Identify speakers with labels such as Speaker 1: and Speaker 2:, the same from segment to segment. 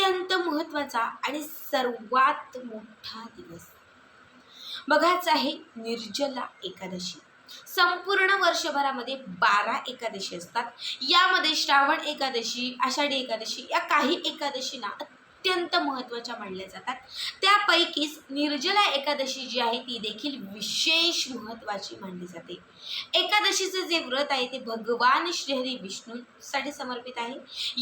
Speaker 1: अत्यंत महत्त्वाचा आणि सर्वात मोठा दिवस. बघाच आहे निर्जला एकादशी. संपूर्ण वर्षभरामध्ये बारा एकादशी असतात. यामध्ये श्रावण एकादशी आषाढी एकादशी या काही एकादशीना अत्यंत महत्त्वाच्या मानल्या जातात. त्यापैकीच निर्जला एकादशी जी आहे ती देखील विशेष महत्त्वाची मानली जाते. एकादशीचं जे व्रत आहे ते भगवान श्रीहरी विष्णूसाठी समर्पित आहे.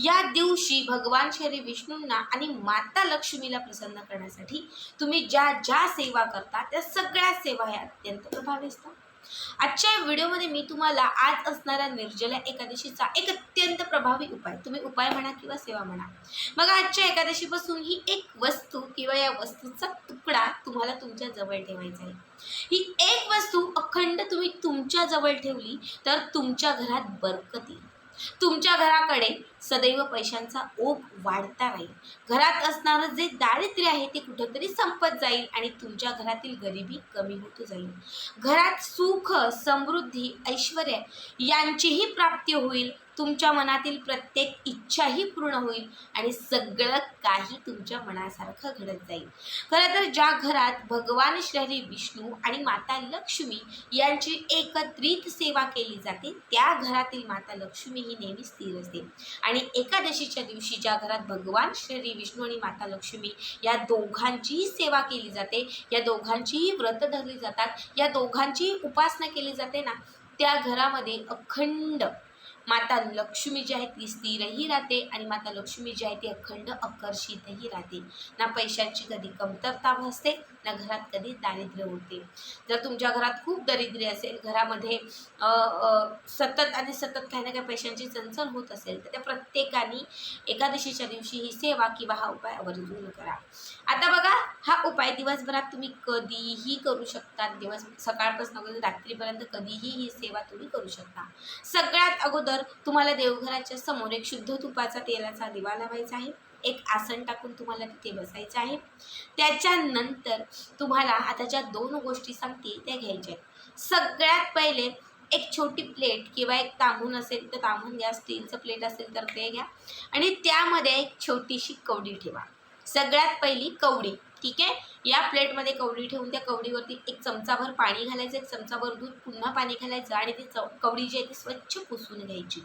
Speaker 1: या दिवशी भगवान श्री विष्णूंना आणि माता लक्ष्मीला प्रसन्न करण्यासाठी तुम्ही ज्या ज्या सेवा करता त्या सगळ्या सेवा ह्या अत्यंत प्रभावी असतात. आजच्या या व्हिडिओमध्ये मी तुम्हाला आज असणाऱ्या निर्जला एकादशीचा एक अत्यंत प्रभावी उपाय तुम्ही उपाय म्हणा किंवा सेवा म्हणा. मग आजच्या एकादशीपासून ही एक वस्तू किंवा या वस्तूचा तुकडा तुम्हाला तुमच्या जवळ ठेवायचा आहे. ही एक वस्तू अखंड तुम्ही तुमच्या जवळ ठेवली तर तुमच्या घरात बरकत येईल. तुमच्या घराकडे सदैव पैशांचा ओघ वाढता राहील. घरात असणारं जे दारिद्र्य आहे ते कुठंतरी संपत जाईल आणि तुमच्या घरातील गरिबी कमी होत जाईल. घरात सुख समृद्धी ऐश्वर यांचीही प्राप्ती होईल तुमच्या मनातील प्रत्येक इच्छाही पूर्ण होईल आणि सगळं काही तुमच्या मनासारखं घडत जाईल. खरं तर ज्या घरात भगवान श्री विष्णू आणि माता लक्ष्मी यांची एकत्रित सेवा केली जाते त्या घरातील माता लक्ष्मी ही नेहमी स्थिर असते. आणि आणि एकादशीच्या दिवशी ज्या घरात भगवान श्री विष्णू आणि माता लक्ष्मी या दोघांचीही सेवा केली जाते या दोघांचीही व्रत धरली जातात या दोघांचीही उपासना केली जाते ना त्या घरामध्ये अखंड माता लक्ष्मी जी आहे ती स्थिरही राहते आणि माता लक्ष्मी जी आहे ती अखंड आकर्षितही राहते. ना पैशाची कधी कमतरता भासते ना घरात कधी दारिद्र्य होते जर तुमच्या घरात खूप दरिद्र्य असेल घरामध्ये सतत आणि सतत काही ना काही पैशांची चंचल होत असेल तर त्या प्रत्येकाने एकादशीच्या दिवशी ही सेवा किंवा हा उपाय आवर्जून करा. आता बघा हा उपाय दिवसभरात तुम्ही कधीही करू शकता. दिवस सकाळपासून अगोदर रात्रीपर्यंत कधीही ही सेवा तुम्ही करू शकता. सगळ्यात अगोदर तर तुम्हाला देवघराच्या समोर एक शुद्ध तुपाचा तेलाचा दिवा लावायचा आहे. एक आसन टाकून तुम्हाला तिथे बसायचं आहे. त्याच्यानंतर तुम्हाला आता ज्या दोन गोष्टी सांगते त्या घ्यायच्या आहेत. सगळ्यात पहिले एक छोटी प्लेट किंवा एक तांबून असेल तर तांबून घ्या स्टीलचं प्लेट असेल तर ते घ्या. आणि त्यामध्ये एक छोटीशी कवडी ठेवा. सगळ्यात पहिली कवडी. ठीक आहे? या प्लेटमध्ये कवडी ठेवून त्या कवडीवरती एक चमचाभर पाणी घालायचं एक चमचाभर दूध पुन्हा पाणी घालायचं आणि ती चव कवडी जी आहे ती स्वच्छ पुसून घ्यायची.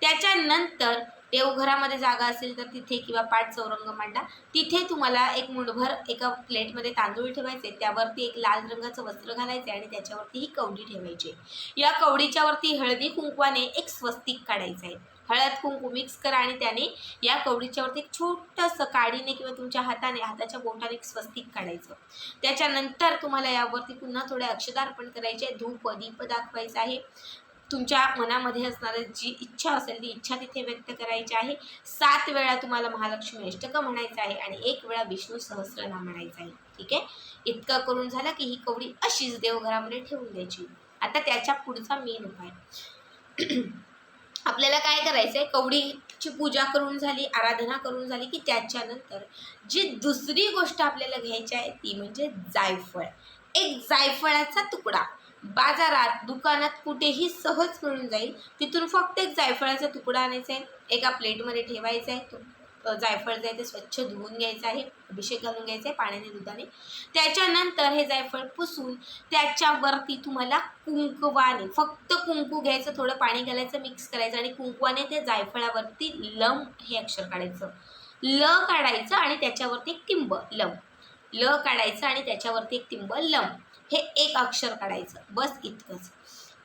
Speaker 1: त्याच्यानंतर देवघरामध्ये जागा असेल तर तिथे किंवा पाठ चौरंग मांडा. तिथे तुम्हाला एक मुठभर एका प्लेटमध्ये तांदूळ ठेवायचे त्यावरती एक लाल रंगाचं वस्त्र घालायचे आणि त्याच्यावरती ही कवडी ठेवायची. या कवडीच्या वरती हळदी कुंकवाने एक स्वस्तिक काढायचं आहे. हळद कुंकू मिक्स करा आणि त्याने या कवडीच्यावरती एक छोटंसं काडीने किंवा तुमच्या हाताने हाताच्या बोटाने एक स्वस्तिक काढायचं. त्याच्यानंतर तुम्हाला यावरती पुन्हा थोडे अक्षदार्पण करायचे धूप दीप दाखवायचं आहे. तुमच्या मनामध्ये असणारी जी इच्छा असेल ती इच्छा तिथे व्यक्त करायची आहे. सात वेळा तुम्हाला महालक्ष्मी अष्टक म्हणायचं आहे आणि एक वेळा विष्णू सहस्रनाम म्हणायचं आहे. ठीक आहे? इतकं करून झालं की ही कवडी अशीच देवघरामध्ये ठेवून द्यायची. आता त्याच्या पुढचा मेन उपाय. आपल्याला काय करायचं आहे कवडीची पूजा करून झाली आराधना करून झाली की त्याच्यानंतर जी दुसरी गोष्ट आपल्याला घ्यायची आहे ती म्हणजे जायफळ. एक जायफळाचा तुकडा. बाजारात दुकानात कुठेही सहज मिळून जाईल. तिथून फक्त एक जायफळाचा तुकडा आणायचा आहे. एका प्लेटमध्ये ठेवायचा आहे तो. जायफळ जे आहे ते स्वच्छ धुवून घ्यायचं आहे अभिषेक घालून घ्यायचा आहे पाण्याने दुधाने. त्याच्यानंतर हे जायफळ पुसून त्याच्यावरती तुम्हाला कुंकवाने फक्त कुंकू घ्यायचं थोडं पाणी घालायचं मिक्स करायचं आणि कुंकवाने ते जायफळावरती लम हे अक्षर काढायचं. ल काढायचं आणि त्याच्यावरती एक टिंब लम. ल काढायचं आणि त्याच्यावरती एक टिंब लम. हे एक अक्षर काढायचं. बस इतकंच.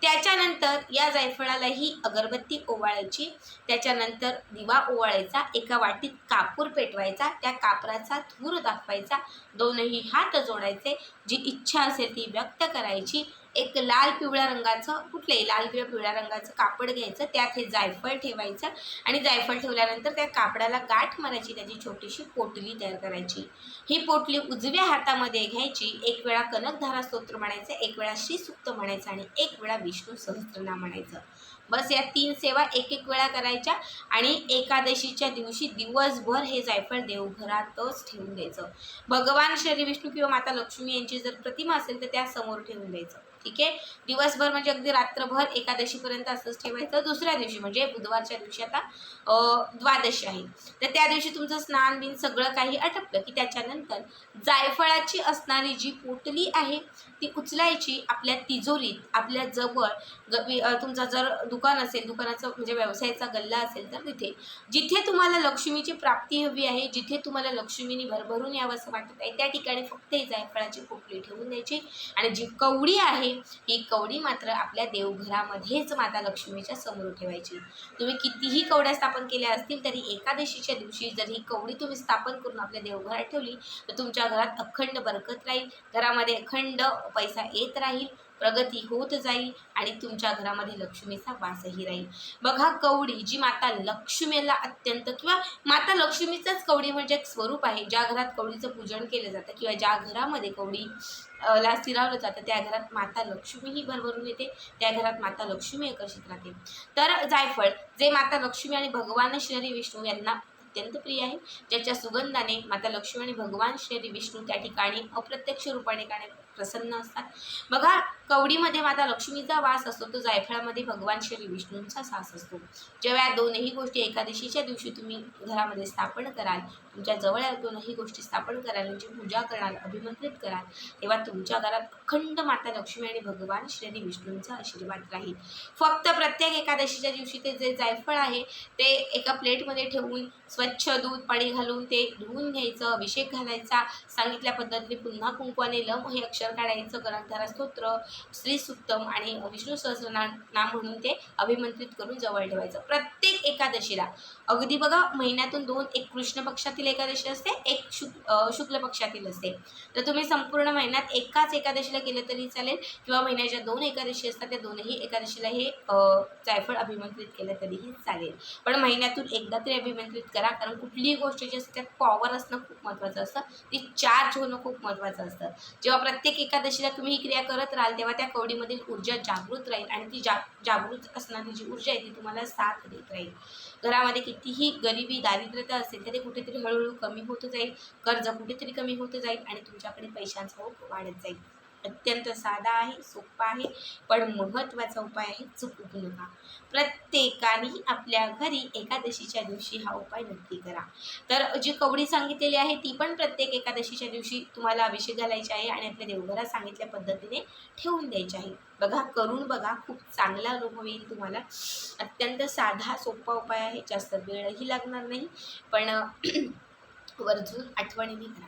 Speaker 1: त्याच्यानंतर या जायफळालाही अगरबत्ती ओवाळायची. त्याच्यानंतर दिवा ओवाळायचा. एका वाटीत कापूर पेटवायचा. त्या कापराचा धूर दाखवायचा. दोनही हात जोडायचे. जी इच्छा असेल ती व्यक्त करायची. एक लाल पिवळ्या रंगाचं कुठलंही लाल किंवा पिवळ्या रंगाचं कापड घ्यायचं त्यात हे जायफळ ठेवायचं आणि जायफळ ठेवल्यानंतर त्या कापडाला गाठ मारायची त्याची छोटीशी पोटली तयार करायची. ही पोटली उजव्या हातामध्ये घ्यायची एक वेळा कनकधारा स्तोत्र म्हणायचं एक वेळा श्रीसुक्त म्हणायचं आणि एक वेळा विष्णू सहस्त्रनाम म्हणायचं. बस या तीन सेवा एक एक वेळा करायच्या आणि एकादशीच्या दिवशी दिवसभर हे जायफळ देवघरातच ठेवून द्यायचं. भगवान श्री विष्णू किंवा माता लक्ष्मी यांची जर प्रतिमा असेल तर त्या समोर ठेवून द्यायचं. ठीक आहे? दिवसभर म्हणजे अगदी रात्रभर एकादशीपर्यंत असंच ठेवायचं. दुसऱ्या दिवशी म्हणजे बुधवारच्या दिवशी आता अं, द्वादशी आहे. तर त्या दिवशी तुमचं स्नान बिन सगळं काही आटपलं की त्याच्यानंतर जायफळाची असणारी जी पोटली आहे ती उचलायची आपल्या तिजोरीत आपल्या जवळ. ग वि- तुमचा जर दुकान असेल दुकानाचं म्हणजे व्यवसायाचा गल्ला असेल तर तिथे. जिथे तुम्हाला लक्ष्मीची प्राप्ती हवी आहे जिथे तुम्हाला लक्ष्मीने भरभरून यावं असं वाटत आहे त्या ठिकाणी फक्त ही जायफळाची खोकली ठेवून द्यायची. आणि जी कवडी आहे ही कवडी मात्र आपल्या देवघरामध्येच माता लक्ष्मीच्या समोर ठेवायची. तुम्ही कितीही कवड्या स्थापन केल्या असतील तरी एकादशीच्या दिवशी जर ही कवडी तुम्ही स्थापन करून आपल्या देवघरात ठेवली तर तुमच्या घरात अखंड बरकत राहील. घरामध्ये अखंड पैसा येत राहील प्रगती होत जाईल आणि तुमच्या घरामध्ये लक्ष्मीचा वासही राहील. बघा कवडी जी माता लक्ष्मीला अत्यंत किंवा माता लक्ष्मीचंच कवडी म्हणजे एक स्वरूप आहे. ज्या घरात कवडीचं पूजन केलं जातं किंवा ज्या घरामध्ये कवडी ला स्थिरावलं जातं त्या घरात माता लक्ष्मीही भरभरून येते त्या घरात माता लक्ष्मी आकर्षित राहते. तर जायफळ जे माता लक्ष्मी आणि भगवान श्री विष्णू यांना अत्यंत प्रिय आहे ज्याच्या सुगंधाने माता लक्ष्मी आणि भगवान श्री विष्णू त्या ठिकाणी अप्रत्यक्ष रूपाने काने प्रसन्न असतात. बघा कवडीमध्ये माता लक्ष्मीचा वास असतो तो जायफळामध्ये भगवान श्री विष्णूंचा सास असतो. जेव्हा या दोनही गोष्टी एकादशीच्या दिवशी तुम्ही घरामध्ये स्थापन कराल तुमच्या जवळ या दोनही गोष्टी स्थापन कराल यांची पूजा कराल अभिमंत्रित कराल तेव्हा तुमच्या घरात अखंड माता लक्ष्मी आणि भगवान श्री विष्णूंचा आशीर्वाद राहील. फक्त प्रत्येक एकादशीच्या दिवशी ते जे जायफळ आहे ते एका प्लेटमध्ये ठेवून स्वच्छ दूध पाणी घालून ते धुवून घ्यायचं अभिषेक घालायचा सांगितल्या पद्धतीने पुन्हा कुंकवाने लम हे अक्षर काढायचं गणधरा स्तोत्र श्री सुक्तम आणि विष्णू सहस्रनाम नाम म्हणून ते अभिमंत्रित करून जवळ ठेवायचं. प्रत्येक एकादशीला अगदी बघा महिन्यातून दोन एक कृष्ण पक्षातील एकादशी असते एक शुक शुक्ल पक्षातील असते. तर तुम्ही संपूर्ण महिन्यात एकाच एकादशीला केलं तरी चालेल किंवा महिन्याच्या दोन एकादशी असतात त्या दोनही एकादशीला हे जायफळ अभिमंत्रित केलं तरीही चालेल. पण महिन्यातून एकदा तरी अभिमंत्रित करा कारण कुठलीही गोष्ट जी असते त्यात पॉवर असणं खूप महत्त्वाचं असतं. ती चार्ज होणं खूप महत्त्वाचं असतं. जेव्हा प्रत्येक एकादशीला तुम्ही ही क्रिया करत राहाल तेव्हा त्या कवडीमधील ऊर्जा जागृत राहील आणि ती जा जागृत असणारी जी ऊर्जा आहे ती तुम्हाला साथ देत राहील. घरामध्ये कितीही गरिबी दारिद्र्यता असेल तर ते कुठेतरी हळूहळू कमी होत जाईल कर्ज कुठेतरी कमी होत जाईल आणि तुमच्याकडे पैशांचा ओघ वाढत जाईल. अत्यंत साधा आहे सोपा आहे पण महत्त्वाचा उपाय आहे चुकू नका. प्रत्येकाने आपल्या घरी एकादशीच्या दिवशी हा उपाय नक्की करा. तर जी कवडी सांगितलेली आहे ती पण प्रत्येक एकादशीच्या दिवशी तुम्हाला अभिषेक घालायची आहे आणि आपल्या देवघरात सांगितल्या पद्धतीने ठेवून द्यायची आहे. बघा करून बघा खूप चांगला अनुभव येईल तुम्हाला. अत्यंत साधा सोपा उपाय आहे जास्त वेळही लागणार नाही पण वर्जून आठवणीने करा.